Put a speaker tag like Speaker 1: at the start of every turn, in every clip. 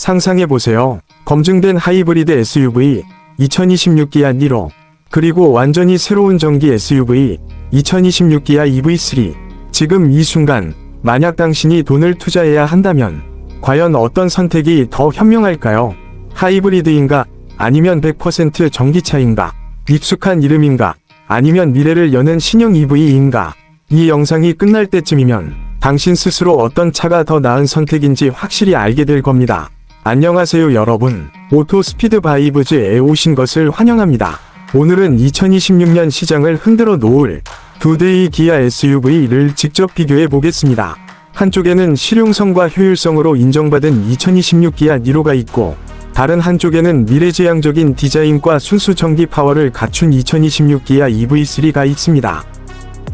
Speaker 1: 상상해보세요. 검증된 하이브리드 SUV 2026 기아 니로 그리고 완전히 새로운 전기 SUV 2026 기아 EV3 지금 이 순간 만약 당신이 돈을 투자해야 한다면 과연 어떤 선택이 더 현명할까요? 하이브리드인가 아니면 100% 전기차인가 익숙한 이름인가 아니면 미래를 여는 신형 EV인가 이 영상이 끝날 때쯤이면 당신 스스로 어떤 차가 더 나은 선택인지 확실히 알게 될 겁니다. 안녕하세요 여러분. 오토 스피드 바이브즈에 오신 것을 환영합니다. 오늘은 2026년 시장을 흔들어 놓을 두 대의 기아 SUV를 직접 비교해 보겠습니다. 한쪽에는 실용성과 효율성으로 인정받은 2026 기아 니로가 있고 다른 한쪽에는 미래지향적인 디자인과 순수 전기 파워를 갖춘 2026 기아 EV3가 있습니다.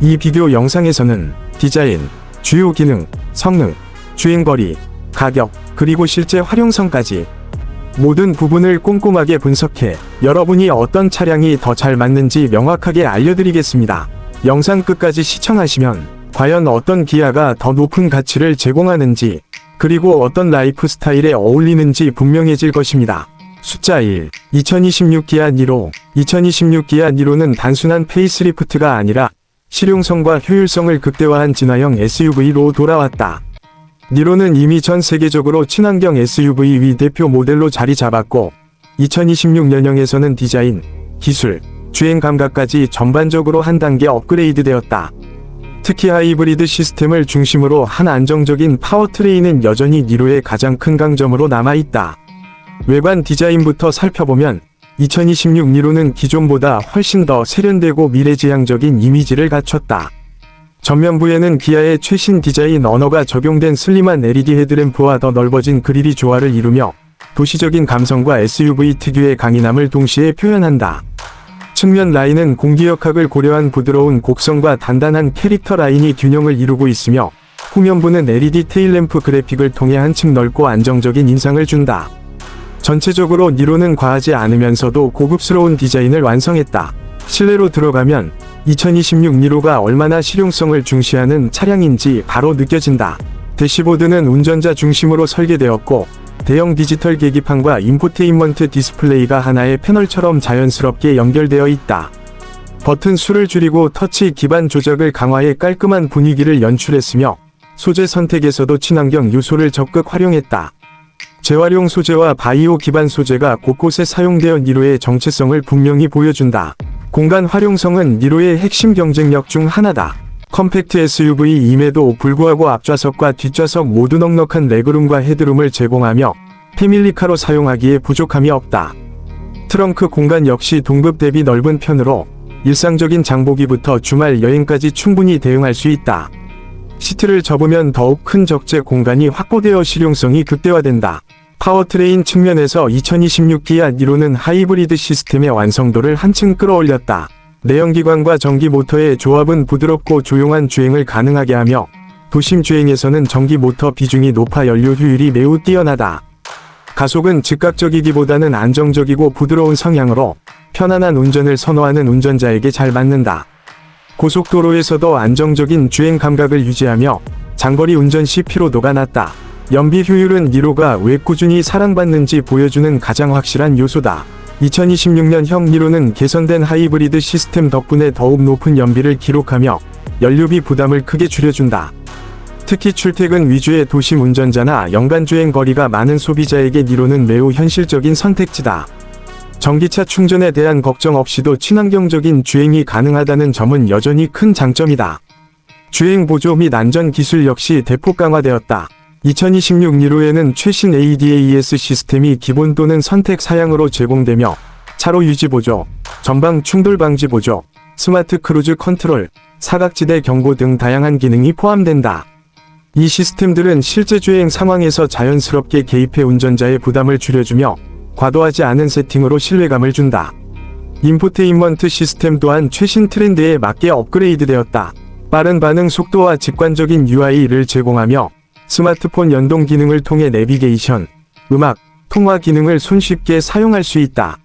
Speaker 1: 이 비교 영상에서는 디자인, 주요 기능, 성능, 주행거리, 가격, 그리고 실제 활용성까지 모든 부분을 꼼꼼하게 분석해 여러분이 어떤 차량이 더 잘 맞는지 명확하게 알려드리겠습니다. 영상 끝까지 시청하시면 과연 어떤 기아가 더 높은 가치를 제공하는지 그리고 어떤 라이프 스타일에 어울리는지 분명해질 것입니다. 숫자 1. 2026 기아 니로 2026 기아 니로는 단순한 페이스리프트가 아니라 실용성과 효율성을 극대화한 진화형 SUV로 돌아왔다. 니로는 이미 전 세계적으로 친환경 SUV 위 대표 모델로 자리 잡았고 2026년형에서는 디자인, 기술, 주행 감각까지 전반적으로 한 단계 업그레이드 되었다. 특히 하이브리드 시스템을 중심으로 한 안정적인 파워트레인은 여전히 니로의 가장 큰 강점으로 남아있다. 외관 디자인부터 살펴보면 2026 니로는 기존보다 훨씬 더 세련되고 미래지향적인 이미지를 갖췄다. 전면부에는 기아의 최신 디자인 언어가 적용된 슬림한 LED 헤드램프와 더 넓어진 그릴이 조화를 이루며 도시적인 감성과 SUV 특유의 강인함을 동시에 표현한다. 측면 라인은 공기역학을 고려한 부드러운 곡선과 단단한 캐릭터 라인이 균형을 이루고 있으며 후면부는 LED 테일램프 그래픽을 통해 한층 넓고 안정적인 인상을 준다. 전체적으로 니로는 과하지 않으면서도 고급스러운 디자인을 완성했다. 실내로 들어가면 2026 니로가 얼마나 실용성을 중시하는 차량인지 바로 느껴진다. 대시보드는 운전자 중심으로 설계되었고 대형 디지털 계기판과 인포테인먼트 디스플레이가 하나의 패널처럼 자연스럽게 연결되어 있다. 버튼 수를 줄이고 터치 기반 조작을 강화해 깔끔한 분위기를 연출했으며 소재 선택에서도 친환경 요소를 적극 활용했다. 재활용 소재와 바이오 기반 소재가 곳곳에 사용되어 니로의 정체성을 분명히 보여준다. 공간 활용성은 니로의 핵심 경쟁력 중 하나다. 컴팩트 SUV임에도 불구하고 앞좌석과 뒷좌석 모두 넉넉한 레그룸과 헤드룸을 제공하며 패밀리카로 사용하기에 부족함이 없다. 트렁크 공간 역시 동급 대비 넓은 편으로 일상적인 장보기부터 주말 여행까지 충분히 대응할 수 있다. 시트를 접으면 더욱 큰 적재 공간이 확보되어 실용성이 극대화된다. 파워트레인 측면에서 2026 기아 니로는 하이브리드 시스템의 완성도를 한층 끌어올렸다. 내연기관과 전기 모터의 조합은 부드럽고 조용한 주행을 가능하게 하며 도심 주행에서는 전기 모터 비중이 높아 연료 효율이 매우 뛰어나다. 가속은 즉각적이기보다는 안정적이고 부드러운 성향으로 편안한 운전을 선호하는 운전자에게 잘 맞는다. 고속도로에서도 안정적인 주행 감각을 유지하며 장거리 운전 시 피로도가 낮다. 연비 효율은 니로가 왜 꾸준히 사랑받는지 보여주는 가장 확실한 요소다. 2026년형 니로는 개선된 하이브리드 시스템 덕분에 더욱 높은 연비를 기록하며 연료비 부담을 크게 줄여준다. 특히 출퇴근 위주의 도심 운전자나 연간 주행 거리가 많은 소비자에게 니로는 매우 현실적인 선택지다. 전기차 충전에 대한 걱정 없이도 친환경적인 주행이 가능하다는 점은 여전히 큰 장점이다. 주행 보조 및 안전 기술 역시 대폭 강화되었다. 2026 니로에는 최신 ADAS 시스템이 기본 또는 선택 사양으로 제공되며 차로 유지 보조, 전방 충돌 방지 보조, 스마트 크루즈 컨트롤, 사각지대 경고 등 다양한 기능이 포함된다. 이 시스템들은 실제 주행 상황에서 자연스럽게 개입해 운전자의 부담을 줄여주며 과도하지 않은 세팅으로 신뢰감을 준다. 인포테인먼트 시스템 또한 최신 트렌드에 맞게 업그레이드되었다. 빠른 반응 속도와 직관적인 UI를 제공하며 스마트폰 연동 기능을 통해 내비게이션, 음악, 통화 기능을 손쉽게 사용할 수 있다.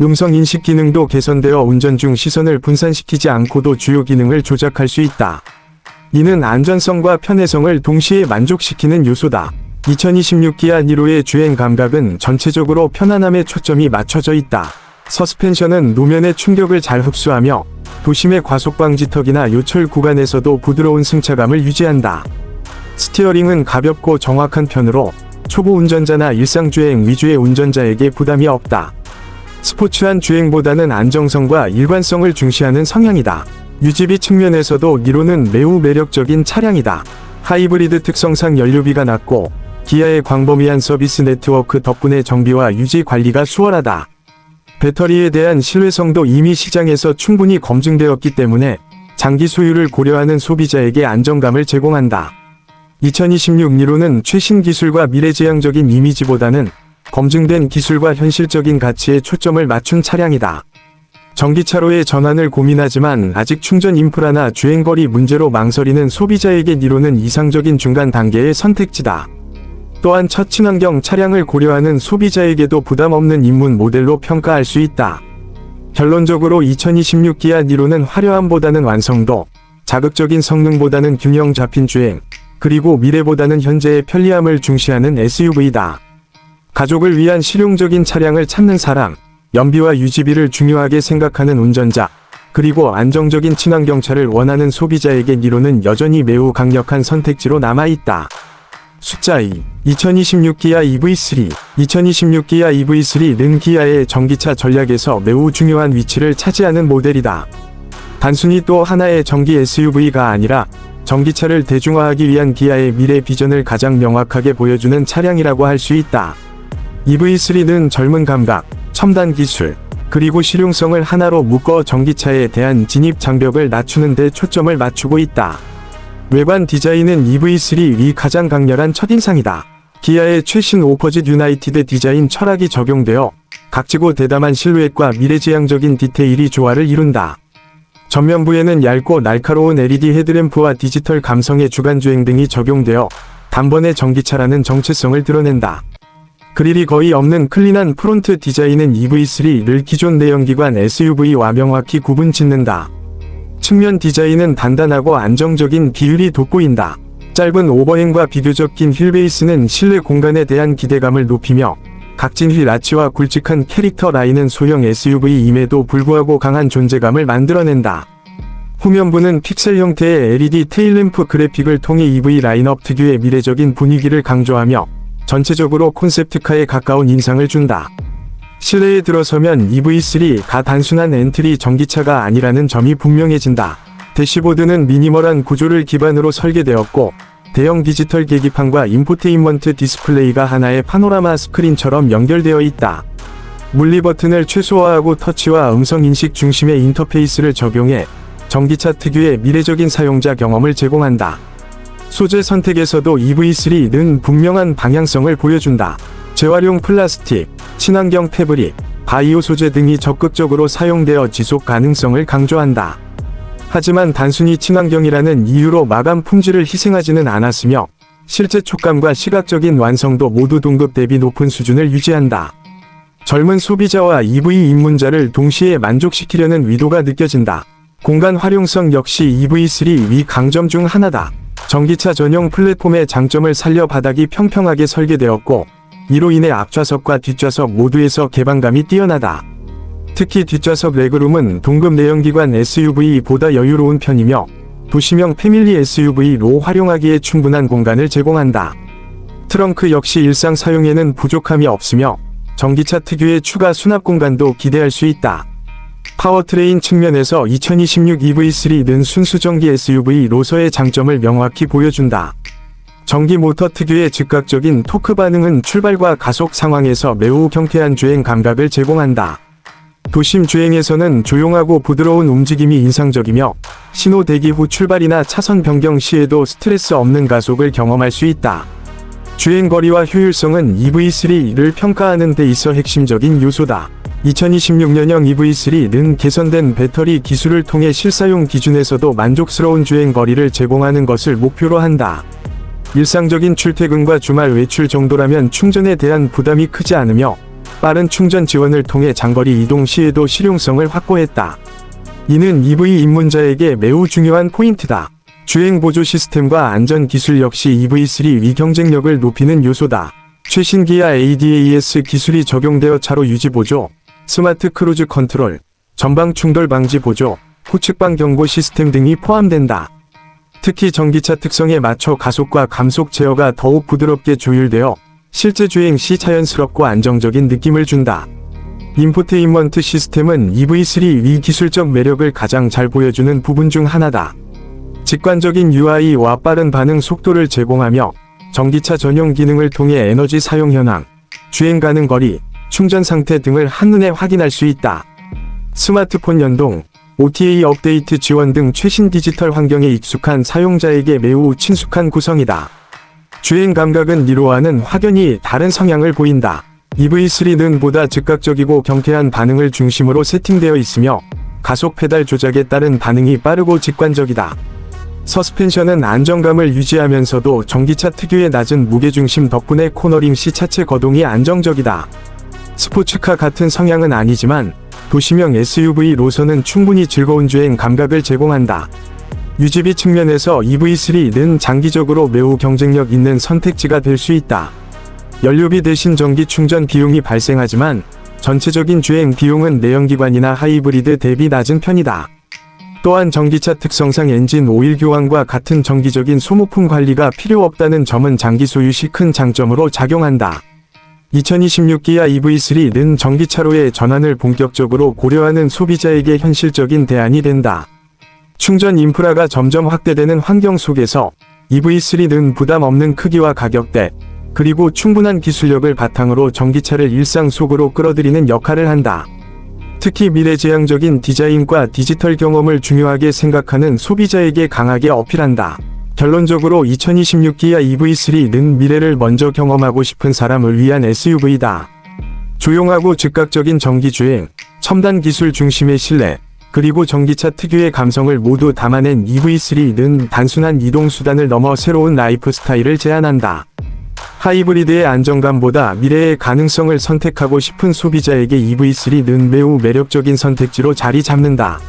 Speaker 1: 음성 인식 기능도 개선되어 운전 중 시선을 분산시키지 않고도 주요 기능을 조작할 수 있다. 이는 안전성과 편의성을 동시에 만족시키는 요소다. 2026 기아 니로의 주행 감각은 전체적으로 편안함에 초점이 맞춰져 있다. 서스펜션은 노면의 충격을 잘 흡수하며 도심의 과속 방지턱이나 요철 구간에서도 부드러운 승차감을 유지한다. 스티어링은 가볍고 정확한 편으로 초보 운전자나 일상주행 위주의 운전자에게 부담이 없다. 스포츠한 주행보다는 안정성과 일관성을 중시하는 성향이다. 유지비 측면에서도 니로는 매우 매력적인 차량이다. 하이브리드 특성상 연료비가 낮고 기아의 광범위한 서비스 네트워크 덕분에 정비와 유지 관리가 수월하다. 배터리에 대한 신뢰성도 이미 시장에서 충분히 검증되었기 때문에 장기 소유를 고려하는 소비자에게 안정감을 제공한다. 2026 니로는 최신 기술과 미래지향적인 이미지보다는 검증된 기술과 현실적인 가치에 초점을 맞춘 차량이다. 전기차로의 전환을 고민하지만 아직 충전 인프라나 주행거리 문제로 망설이는 소비자에게 니로는 이상적인 중간 단계의 선택지다. 또한 첫 친환경 차량을 고려하는 소비자에게도 부담 없는 입문 모델로 평가할 수 있다. 결론적으로 2026 기아 니로는 화려함보다는 완성도, 자극적인 성능보다는 균형 잡힌 주행, 그리고 미래보다는 현재의 편리함을 중시하는 SUV다. 가족을 위한 실용적인 차량을 찾는 사람, 연비와 유지비를 중요하게 생각하는 운전자, 그리고 안정적인 친환경 차를 원하는 소비자에게 니로는 여전히 매우 강력한 선택지로 남아있다. 숫자 2. 2026 기아 EV3 2026 기아 EV3는 기아의 전기차 전략에서 매우 중요한 위치를 차지하는 모델이다. 단순히 또 하나의 전기 SUV가 아니라 전기차를 대중화하기 위한 기아의 미래 비전을 가장 명확하게 보여주는 차량이라고 할 수 있다. EV3는 젊은 감각, 첨단 기술, 그리고 실용성을 하나로 묶어 전기차에 대한 진입 장벽을 낮추는 데 초점을 맞추고 있다. 외관 디자인은 EV3 위 가장 강렬한 첫인상이다. 기아의 최신 오퍼짓 유나이티드 디자인 철학이 적용되어 각지고 대담한 실루엣과 미래지향적인 디테일이 조화를 이룬다. 전면부에는 얇고 날카로운 LED 헤드램프와 디지털 감성의 주간주행 등이 적용되어 단번에 전기차라는 정체성을 드러낸다. 그릴이 거의 없는 클린한 프론트 디자인은 EV3를 기존 내연기관 SUV와 명확히 구분 짓는다. 측면 디자인은 단단하고 안정적인 비율이 돋보인다. 짧은 오버행과 비교적 긴 휠베이스는 실내 공간에 대한 기대감을 높이며 각진 휠 아치와 굵직한 캐릭터 라인은 소형 SUV임에도 불구하고 강한 존재감을 만들어낸다. 후면부는 픽셀 형태의 LED 테일램프 그래픽을 통해 EV 라인업 특유의 미래적인 분위기를 강조하며 전체적으로 콘셉트카에 가까운 인상을 준다. 실내에 들어서면 EV3가 단순한 엔트리 전기차가 아니라는 점이 분명해진다. 대시보드는 미니멀한 구조를 기반으로 설계되었고 대형 디지털 계기판과 인포테인먼트 디스플레이가 하나의 파노라마 스크린처럼 연결되어 있다. 물리 버튼을 최소화하고 터치와 음성 인식 중심의 인터페이스를 적용해 전기차 특유의 미래적인 사용자 경험을 제공한다. 소재 선택에서도 EV3는 분명한 방향성을 보여준다. 재활용 플라스틱, 친환경 패브릭, 바이오 소재 등이 적극적으로 사용되어 지속 가능성을 강조한다. 하지만 단순히 친환경이라는 이유로 마감 품질을 희생하지는 않았으며 실제 촉감과 시각적인 완성도 모두 동급 대비 높은 수준을 유지한다. 젊은 소비자와 EV 입문자를 동시에 만족시키려는 위도가 느껴진다. 공간 활용성 역시 EV3 위 강점 중 하나다. 전기차 전용 플랫폼의 장점을 살려 바닥이 평평하게 설계되었고 이로 인해 앞좌석과 뒷좌석 모두에서 개방감이 뛰어나다. 특히 뒷좌석 레그룸은 동급 내연기관 SUV보다 여유로운 편이며 도시명 패밀리 SUV로 활용하기에 충분한 공간을 제공한다. 트렁크 역시 일상 사용에는 부족함이 없으며 전기차 특유의 추가 수납 공간도 기대할 수 있다. 파워트레인 측면에서 2026 EV3는 순수 전기 SUV로서의 장점을 명확히 보여준다. 전기 모터 특유의 즉각적인 토크 반응은 출발과 가속 상황에서 매우 경쾌한 주행 감각을 제공한다. 도심 주행에서는 조용하고 부드러운 움직임이 인상적이며 신호 대기 후 출발이나 차선 변경 시에도 스트레스 없는 가속을 경험할 수 있다. 주행 거리와 효율성은 EV3를 평가하는 데 있어 핵심적인 요소다. 2026년형 EV3는 개선된 배터리 기술을 통해 실사용 기준에서도 만족스러운 주행 거리를 제공하는 것을 목표로 한다. 일상적인 출퇴근과 주말 외출 정도라면 충전에 대한 부담이 크지 않으며 빠른 충전 지원을 통해 장거리 이동 시에도 실용성을 확보했다. 이는 EV 입문자에게 매우 중요한 포인트다. 주행 보조 시스템과 안전 기술 역시 EV3 위 경쟁력을 높이는 요소다. 최신 기아 ADAS 기술이 적용되어 차로 유지 보조, 스마트 크루즈 컨트롤, 전방 충돌 방지 보조, 후측방 경고 시스템 등이 포함된다. 특히 전기차 특성에 맞춰 가속과 감속 제어가 더욱 부드럽게 조율되어 실제 주행 시 자연스럽고 안정적인 느낌을 준다. 인포테인먼트 시스템은 EV3 위 기술적 매력을 가장 잘 보여주는 부분 중 하나다. 직관적인 UI와 빠른 반응 속도를 제공하며 전기차 전용 기능을 통해 에너지 사용 현황, 주행 가능 거리, 충전 상태 등을 한눈에 확인할 수 있다. 스마트폰 연동, OTA 업데이트 지원 등 최신 디지털 환경에 익숙한 사용자에게 매우 친숙한 구성이다. 주행 감각은 니로와는 확연히 다른 성향을 보인다. EV3는 보다 즉각적이고 경쾌한 반응을 중심으로 세팅되어 있으며 가속 페달 조작에 따른 반응이 빠르고 직관적이다. 서스펜션은 안정감을 유지하면서도 전기차 특유의 낮은 무게중심 덕분에 코너링 시 차체 거동이 안정적이다. 스포츠카 같은 성향은 아니지만 도시명 SUV로서는 충분히 즐거운 주행 감각을 제공한다. 유지비 측면에서 EV3는 장기적으로 매우 경쟁력 있는 선택지가 될 수 있다. 연료비 대신 전기 충전 비용이 발생하지만 전체적인 주행 비용은 내연기관이나 하이브리드 대비 낮은 편이다. 또한 전기차 특성상 엔진 오일 교환과 같은 정기적인 소모품 관리가 필요 없다는 점은 장기 소유 시 큰 장점으로 작용한다. 2026 기아 EV3는 전기차로의 전환을 본격적으로 고려하는 소비자에게 현실적인 대안이 된다. 충전 인프라가 점점 확대되는 환경 속에서 EV3는 부담 없는 크기와 가격대, 그리고 충분한 기술력을 바탕으로 전기차를 일상 속으로 끌어들이는 역할을 한다. 특히 미래지향적인 디자인과 디지털 경험을 중요하게 생각하는 소비자에게 강하게 어필한다. 결론적으로 2026 기아 EV3는 미래를 먼저 경험하고 싶은 사람을 위한 SUV다. 조용하고 즉각적인 전기주행, 첨단 기술 중심의 실내, 그리고 전기차 특유의 감성을 모두 담아낸 EV3는 단순한 이동수단을 넘어 새로운 라이프 스타일을 제안한다. 하이브리드의 안정감보다 미래의 가능성을 선택하고 싶은 소비자에게 EV3는 매우 매력적인 선택지로 자리 잡는다.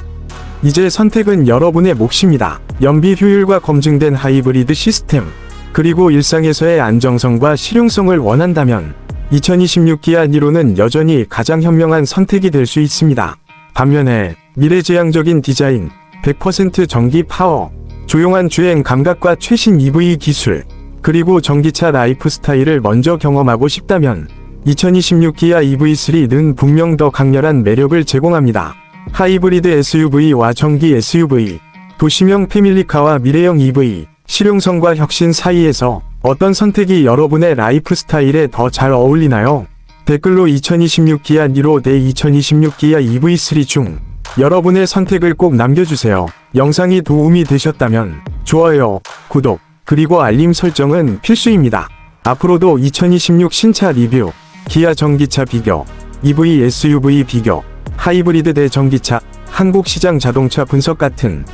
Speaker 1: 이제 선택은 여러분의 몫입니다. 연비 효율과 검증된 하이브리드 시스템, 그리고 일상에서의 안정성과 실용성을 원한다면 2026 기아 니로는 여전히 가장 현명한 선택이 될 수 있습니다. 반면에 미래지향적인 디자인, 100% 전기 파워, 조용한 주행 감각과 최신 EV 기술, 그리고 전기차 라이프 스타일을 먼저 경험하고 싶다면 2026 기아 EV3는 분명 더 강렬한 매력을 제공합니다. 하이브리드 SUV와 전기 SUV, 도시명 패밀리카와 미래형 EV, 실용성과 혁신 사이에서 어떤 선택이 여러분의 라이프 스타일에 더 잘 어울리나요? 댓글로 2026 기아 니로 대2026 기아 EV3 중 여러분의 선택을 꼭 남겨주세요. 영상이 도움이 되셨다면 좋아요, 구독, 그리고 알림 설정은 필수입니다. 앞으로도 2026 신차 리뷰, 기아 전기차 비교, EV SUV 비교, 하이브리드 대 전기차, 한국 시장 자동차 분석 같은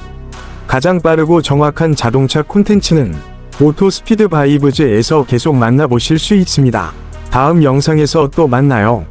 Speaker 1: 가장 빠르고 정확한 자동차 콘텐츠는 오토 스피드 바이브즈에서 계속 만나보실 수 있습니다. 다음 영상에서 또 만나요.